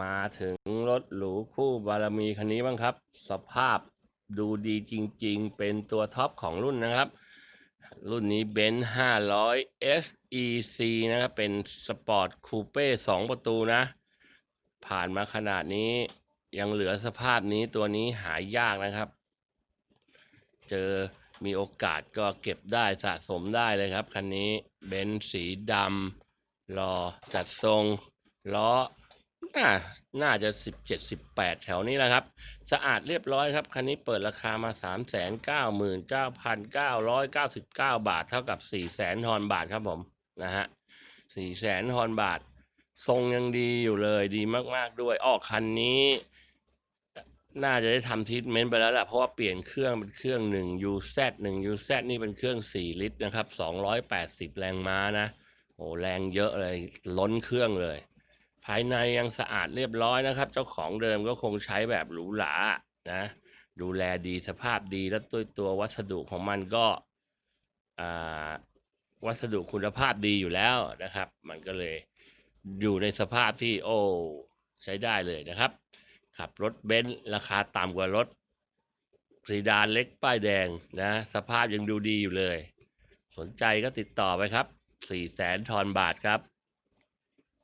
มาถึงรถหรูคู่บารมีคันนี้บ้างครับ สภาพดูดีจริงๆ เป็นตัวท็อปของรุ่นนะครับ รุ่นนี้เบนซ์500 SEC นะครับ เป็นสปอร์ตคูเป้2ประตูนะ ผ่านมาขนาดนี้ยังเหลือสภาพนี้ตัวนี้หายากนะครับ เจอมีโอกาสก็เก็บได้สะสมได้เลยครับ คันนี้เบนซ์สีดำรอจัดทรงล้อ น่าน่าจะ17 18แปดแถวนี้แหละครับ สะอาดเรียบร้อยครับ คันนี้เปิดราคามา399,999บเก้าบาท เท่ากับ400,000ฮอนบาทครับผมนะฮะ400,000ฮอนบาท ทรงยังดีอยู่เลยดีมาก ๆ ด้วยออกคันนี้ น่าจะได้ทำทรีทเมนต์ไปแล้วแหละเพราะว่าเปลี่ยนเครื่องเป็นเครื่องหนึ่ง UZ หนึ่ง UZ นี่เป็นเครื่อง4ลิตรนะครับ280แรงม้านะโอ้แรงเยอะเลยล้นเครื่องเลย ภายในยังสะอาดเรียบร้อยนะครับ เจ้าของเดิมก็คงใช้แบบหรูหรานะ ดูแลดีสภาพดีแล้วตัวตัววัสดุของมันก็วัสดุคุณภาพดีอยู่แล้วนะครับ มันก็เลยอยู่ในสภาพที่โอ้ใช้ได้เลยนะครับ ขับรถเบนซ์ราคาต่ำกว่ารถซีดานเล็กป้ายแดงนะ สภาพยังดูดีอยู่เลย สนใจก็ติดต่อไปครับ4 0 0แสนทอนบาทครับ